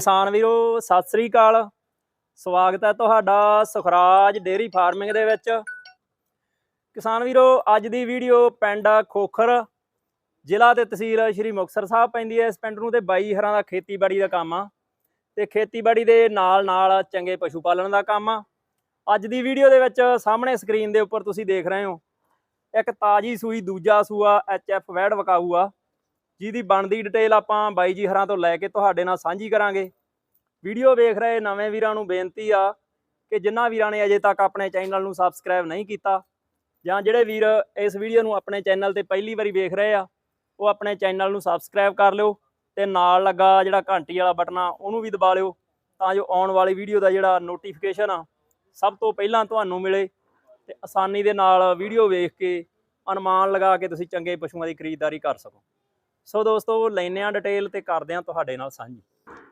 ਕਿਸਾਨ ਵੀਰੋ, ਸਤਿ ਸ੍ਰੀ ਅਕਾਲ। ਸਵਾਗਤ ਹੈ ਤੁਹਾਡਾ ਸੁਖਰਾਜ ਡੇਰੀ ਫਾਰਮਿੰਗ ਦੇ ਵਿੱਚ। ਕਿਸਾਨ ਵੀਰੋ, ਅੱਜ ਦੀ ਵੀਡੀਓ ਪਿੰਡ ਖੋਖਰ, ਜ਼ਿਲ੍ਹਾ ਤੇ ਤਹਿਸੀਲ ਸ਼੍ਰੀ ਮੁਕਤਸਰ ਸਾਹਿਬ ਪੈਂਦੀ ਹੈ। ਇਸ ਪਿੰਡ ਨੂੰ ਤੇ ਬਾਈ ਹਰਾਂ ਦਾ ਖੇਤੀਬਾੜੀ ਦਾ ਕੰਮ ਆ ਤੇ ਖੇਤੀਬਾੜੀ ਦੇ ਨਾਲ ਨਾਲ ਚੰਗੇ ਪਸ਼ੂ ਪਾਲਣ ਦਾ ਕੰਮ ਆ। ਅੱਜ ਦੀ ਵੀਡੀਓ ਦੇ ਵਿੱਚ ਸਾਹਮਣੇ ਸਕਰੀਨ ਦੇ ਉੱਪਰ ਤੁਸੀਂ ਦੇਖ ਰਹੇ ਹੋ, ਇੱਕ ਤਾਜੀ ਸੂਈ, ਦੂਜਾ ਸੂਆ ਐਫ ਵੈੜ ਵਕਾਊ ਆ। ਜਿਹਦੀ ਬਣਦੀ ਡਿਟੇਲ ਆਪਾਂ ਬਾਈ ਜੀ ਹਰਾਂ ਤੋਂ ਲੈ ਕੇ ਤੁਹਾਡੇ ਨਾਲ ਸਾਂਝੀ ਕਰਾਂਗੇ। ਵੀਡੀਓ ਵੇਖ ਰਹੇ ਨਵੇਂ ਵੀਰਾਂ ਨੂੰ ਬੇਨਤੀ ਆ ਕਿ ਜਿਨ੍ਹਾਂ ਵੀਰਾਂ ਨੇ ਅਜੇ ਤੱਕ ਆਪਣੇ ਚੈਨਲ ਨੂੰ ਸਬਸਕ੍ਰਾਈਬ ਨਹੀਂ ਕੀਤਾ ਜਾਂ ਜਿਹੜੇ ਵੀਰ ਇਸ ਵੀਡੀਓ ਨੂੰ ਆਪਣੇ ਚੈਨਲ ਤੇ ਪਹਿਲੀ ਵਾਰੀ ਵੇਖ ਰਹੇ ਆ, ਉਹ ਆਪਣੇ ਚੈਨਲ ਨੂੰ ਸਬਸਕ੍ਰਾਈਬ ਕਰ ਲਿਓ ਤੇ ਨਾਲ ਲੱਗਾ ਜਿਹੜਾ ਘੰਟੀ ਵਾਲਾ ਬਟਨ ਆ, ਉਹਨੂੰ ਵੀ ਦਬਾ ਲਿਓ ਤਾਂ ਜੋ ਆਉਣ ਵਾਲੀ ਵੀਡੀਓ ਦਾ ਜਿਹੜਾ ਨੋਟੀਫਿਕੇਸ਼ਨ ਆ, ਸਭ ਤੋਂ ਪਹਿਲਾਂ ਤੁਹਾਨੂੰ ਮਿਲੇ ਤੇ ਆਸਾਨੀ ਦੇ ਨਾਲ ਵੀਡੀਓ ਵੇਖ ਕੇ ਅਨੁਮਾਨ ਲਗਾ ਕੇ ਤੁਸੀਂ ਚੰਗੇ ਪਸ਼ੂਆਂ ਦੀ ਖਰੀਦਦਾਰੀ ਕਰ ਸਕੋ। ਸੋ ਦੋਸਤੋ ਲੈਨੇ ਆ ਡਿਟੇਲ ਤੇ ਕਰਦੇ ਆ ਤੁਹਾਡੇ ਨਾਲ ਸਾਂਝੀ।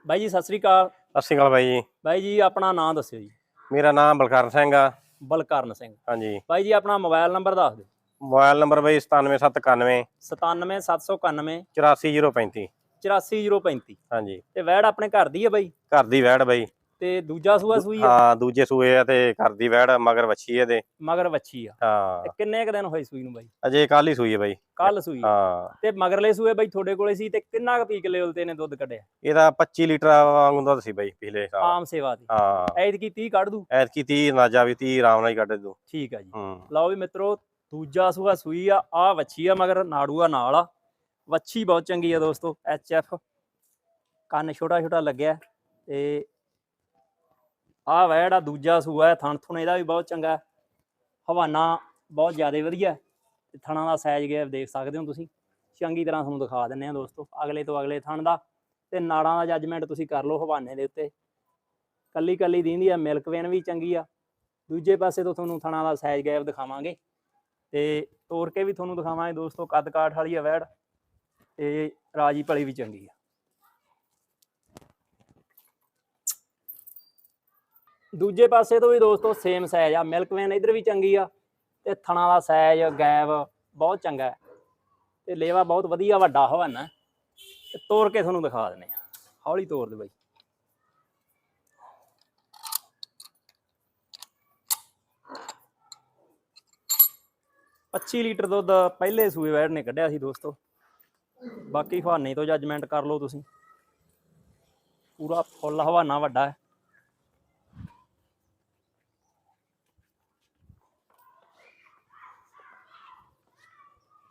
ਬਾਈ ਜੀ ਸਤਿ ਸ੍ਰੀ ਅਕਾਲ। ਸਤਿ ਸ਼੍ਰੀ ਅਕਾਲ ਬਾਈ ਜੀ। ਬਾਈ ਜੀ ਆਪਣਾ ਨਾਮ ਦੱਸਿਓ ਜੀ। ਮੇਰਾ ਨਾਮ ਬਲਕਰਨ ਸਿੰਘ ਆ। ਬਲਕਰਨ ਸਿੰਘ। ਹਾਂਜੀ। ਬਾਈ ਜੀ ਆਪਣਾ ਮੋਬਾਈਲ ਨੰਬਰ ਦੱਸ ਦਿਓ। ਮੋਬਾਈਲ ਨੰਬਰ ਬਾਈ 97791 97791 84035 84035 ਹਾਂਜੀ। ਤੇ ਵੈੜ ਆਪਣੇ ਘਰ ਦੀ ਹੈ ਬਾਈ? ਘਰ ਦੀ ਵੈੜ ਬਾਈ। ਤੇ ਦੂਜਾ ਸੂਆ ਸੂਈ ਆ? ਹਾਂ ਦੂਜੇ ਸੂਏ ਆ ਤੇ ਘਰ ਦੀ ਵੈੜ ਮਗਰ ਵੱਛੀ ਇਹਦੇ। ਮਗਰ ਵੱਛੀ ਆ। ਤੇ ਹਾਂ ਕਿੰਨੇ ਕ ਦਿਨ ਹੋਏ ਸੂਈ ਨੂੰ ਬਾਈ? ਅਜੇ ਕੱਲ ਹੀ ਸੂਈ ਹੈ ਬਾਈ। ਕੱਲ ਸੂਈ। ਹਾਂ। ਤੇ ਮਗਰਲੇ ਸੂਏ ਬਾਈ ਤੁਹਾਡੇ ਕੋਲੇ ਸੀ ਤੇ ਕਿੰਨਾ ਕੁ ਪੀਕ ਲੈਵਲ ਤੇ ਨੇ ਦੁੱਧ ਕੱਢਿਆ? ਇਹਦਾ 25 ਲੀਟਰ ਵਾਂਗੂ ਦੁੱਧ ਸੀ ਬਾਈ ਪਿਛਲੇ ਸਾਲ। ਆਮ ਸੇਵਾ ਦੀ। ਹਾਂ। ਐਦ ਕੀ 30 ਕੱਢ ਦੂ? ਐਤਕੀ 30 ਨਾਜਾ ਵੀ 30 ਆਰਾਮ ਨਾਲ ਹੀ ਕੱਢ ਦੂ। ਠੀਕ ਆ ਜੀ। ਲਓ ਵੀ ਮਿੱਤਰੋ ਦੂਜਾ ਸੂਆ ਸੂਈ ਆ ਆ ਵੱਛੀ ਆ ਮਗਰ ਨਾੜੂਆ ਨਾਲ ਆ। ਵੱਛੀ ਬਹੁਤ ਚੰਗੀ ਆ ਦੋਸਤੋ ਐਫ। ਕੰਨ ਛੋਟਾ ਛੋਟਾ ਲੱਗਿਆ ਤੇ ਆ ਵੈੜ ਆ, ਦੂਜਾ ਸੂਆ ਹੈ, ਥਣ ਥੁਣ ਇਹਦਾ ਵੀ ਬਹੁਤ ਚੰਗਾ ਹੈ। ਹਵਾਨਾ ਬਹੁਤ ਜ਼ਿਆਦਾ ਵਧੀਆ ਹੈ। ਤੇ ਥਣਾਂ ਦਾ ਸਾਈਜ਼ ਗਿਆ, ਦੇਖ ਸਕਦੇ ਹੋ ਤੁਸੀਂ। ਚੰਗੀ ਤਰ੍ਹਾਂ ਤੁਹਾਨੂੰ ਦਿਖਾ ਦਿੰਨੇ ਆ ਦੋਸਤੋ, ਅਗਲੇ ਤੋਂ ਅਗਲੇ ਥਣ ਦਾ। ਤੇ ਨਾੜਾਂ ਦਾ ਜੱਜਮੈਂਟ ਤੁਸੀਂ ਕਰ ਲਓ ਹਵਾਨੇ ਦੇ ਉੱਤੇ। ਕੱਲੀ ਕੱਲੀ ਦੀਂਦੀ ਆ ਮਿਲਕ ਵੇਨ ਵੀ ਚੰਗੀ ਆ। ਦੂਜੇ ਪਾਸੇ ਤੋਂ ਤੁਹਾਨੂੰ ਥਣਾਂ ਦਾ ਸਾਈਜ਼ ਗੈਪ ਦਿਖਾਵਾਂਗੇ। ਤੇ ਤੋੜ ਕੇ ਵੀ ਤੁਹਾਨੂੰ ਦਿਖਾਵਾਂਗੇ ਦੋਸਤੋ ਕੱਦ ਕਾਠ ਵਾਲੀ ਆ ਵੈੜ ਤੇ ਰਾਜੀ ਭਲੀ ਵੀ ਚੰਗੀ ਆ। ਦੂਜੇ ਪਾਸੇ ਤੋਂ ਵੀ ਦੋਸਤੋ ਸੇਮ ਸਾਈਜ਼ ਆ ਮਿਲਕ ਵੇਨ ਇਧਰ ਵੀ ਚੰਗੀ ਆ ਤੇ ਥਣਾਂ ਦਾ ਸਾਈਜ਼ ਗੈਬ ਬਹੁਤ ਚੰਗਾ ਹੈ ਤੇ ਲੇਵਾ ਬਹੁਤ ਵਧੀਆ ਵੱਡਾ ਹਵਾਨਾ ਹੈ। ਤੇ ਤੋੜ ਕੇ ਤੁਹਾਨੂੰ ਦਿਖਾ ਦਿੰਨੇ ਆ ਹੌਲੀ ਤੋੜ ਦੇ ਬਾਈ। ਪੱਚੀ ਲੀਟਰ ਦੁੱਧ ਪਹਿਲੇ ਸੂਏ ਵੈੜ ਨੇ ਕੱਢਿਆ ਸੀ ਦੋਸਤੋ। ਬਾਕੀ ਹਵਾਨੇ ਤੋਂ ਜੱਜਮੈਂਟ ਕਰ ਲਓ ਤੁਸੀਂ। ਪੂਰਾ ਫੁੱਲ ਹਵਾਨਾ ਵੱਡਾ ਹੈ।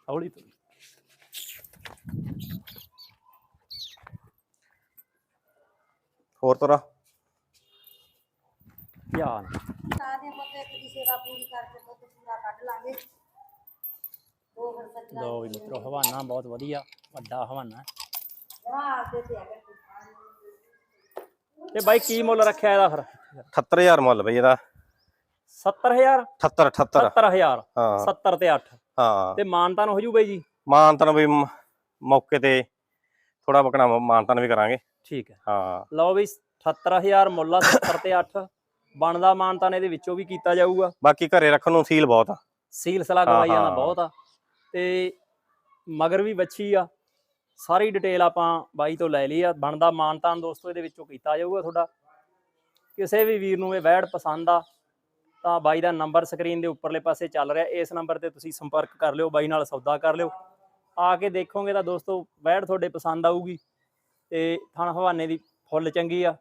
ਹੌਲੀ ਤੋਂ ਹੋਰ ਤੋਰਾ ਧਿਆਨ ਸਾਦੇ ਮਤੇ ਦੀ ਸੇਵਾ ਪੂਰੀ ਕਰਕੇ ਦੁੱਧ ਪੂਰਾ ਕੱਢ ਲਾਂਗੇ ਦੋ ਫਿਰ ਸੱਜਣਾ ਲੋ ਵੀ ਮਿੱਤਰੋ ਹਵਾਨਾ ਬਹੁਤ ਵਧੀਆ ਵੱਡਾ ਹਵਾਨਾ ਹੈ। ਜਮਾ ਆਪਦੇ ਤੇ ਅਗਰ ਤੇ ਬਾਈ ਕੀ ਮੁੱਲ ਰੱਖਿਆ ਇਹਦਾ ਫਿਰ? 78000 ਮੁੱਲ ਬਾਈ ਇਹਦਾ। 70000 78 78 70000 ਹਾਂ। 70 ਤੇ 8 ਹਾਂ। ਤੇ ਮਾਨਤਾਨ ਹੋ ਜੂ ਬਾਈ ਜੀ? ਮਾਨਤਨ ਵੀ ਮੌਕੇ ਤੇ ਥੋੜਾ ਬਕਣਾ ਮਾਨਤਨ ਵੀ ਕਰਾਂਗੇ। ਠੀਕ ਹੈ। ਹਾਂ। ਲਓ ਵੀ 78000 ਮੁੱਲ ਆ 70 ਤੇ 8 ਬਣਦਾ ਮਾਨਤਾਨ ਇਹਦੇ ਵਿੱਚੋਂ ਵੀ ਕੀਤਾ ਜਾਊਗਾ। ਬਾਕੀ ਘਰੇ ਰੱਖਣ ਨੂੰ ਸੀਲ ਬਹੁਤ ਆ। ਸੀਲ ਸਲਾ ਹਾਂ, ਗਵਾਈਆਂ ਦਾ ਹਾਂ। ਬਹੁਤ ਆ। ਤੇ ਮਗਰ ਵੀ ਵੱਛੀ ਆ। ਸਾਰੀ ਡਿਟੇਲ ਆਪਾਂ ਬਾਈ ਤੋਂ ਲੈ ਲਈ ਆ। ਬਣਦਾ ਮਾਨਤਾਨ ਦੋਸਤੋ ਇਹਦੇ ਵਿੱਚੋਂ ਕੀਤਾ ਜਾਊਗਾ ਤੁਹਾਡਾ। ਕਿਸੇ ਵੀ ਵੀਰ ਨੂੰ ਇਹ ਵੈੜ ਪਸੰਦ ਆ। ਤਾਂ ਬਾਈ ਦਾ ਨੰਬਰ ਸਕਰੀਨ ਦੇ ਉੱਪਰਲੇ ਪਾਸੇ ਚੱਲ ਰਿਹਾ। ਇਸ ਨੰਬਰ ਤੇ ਤੁਸੀਂ ਸੰਪਰਕ ਕਰ ਲਿਓ, ਬਾਈ ਨਾਲ ਸੌਦਾ ਕਰ ਲਿਓ। ਆ ਕੇ ਦੇਖੋਗੇ ਤਾਂ ਦੋਸਤੋ, ਵੈੜ ਤੁਹਾਡੇ ਪਸੰਦ ਆਊਗੀ ਤੇ ਥਣ ਹਵਾਨੇ ਦੀ ਫੁੱਲ ਚੰਗੀ ਆ।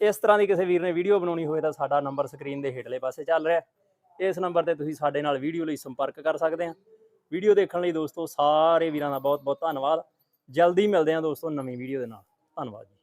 ਇਸ ਤਰ੍ਹਾਂ ਦੀ ਕਿਸੇ ਵੀਰ ਨੇ ਵੀਡੀਓ ਬਣਾਉਣੀ ਹੋਵੇ ਤਾਂ ਸਾਡਾ ਨੰਬਰ ਸਕਰੀਨ ਦੇ ਹੇਠਲੇ ਪਾਸੇ ਚੱਲ ਰਿਹਾ। ਇਸ ਨੰਬਰ ਤੇ ਤੁਸੀਂ ਸਾਡੇ ਨਾਲ ਵੀਡੀਓ ਲਈ ਸੰਪਰਕ ਕਰ ਸਕਦੇ ਆ। ਵੀਡੀਓ ਦੇਖਣ ਲਈ ਦੋਸਤੋ, ਸਾਰੇ ਵੀਰਾਂ ਦਾ ਬਹੁਤ ਬਹੁਤ ਧੰਨਵਾਦ। ਜਲਦੀ ਮਿਲਦੇ ਹਾਂ ਦੋਸਤੋ ਨਵੀਂ ਵੀਡੀਓ ਦੇ ਨਾਲ। ਧੰਨਵਾਦ ਜੀ।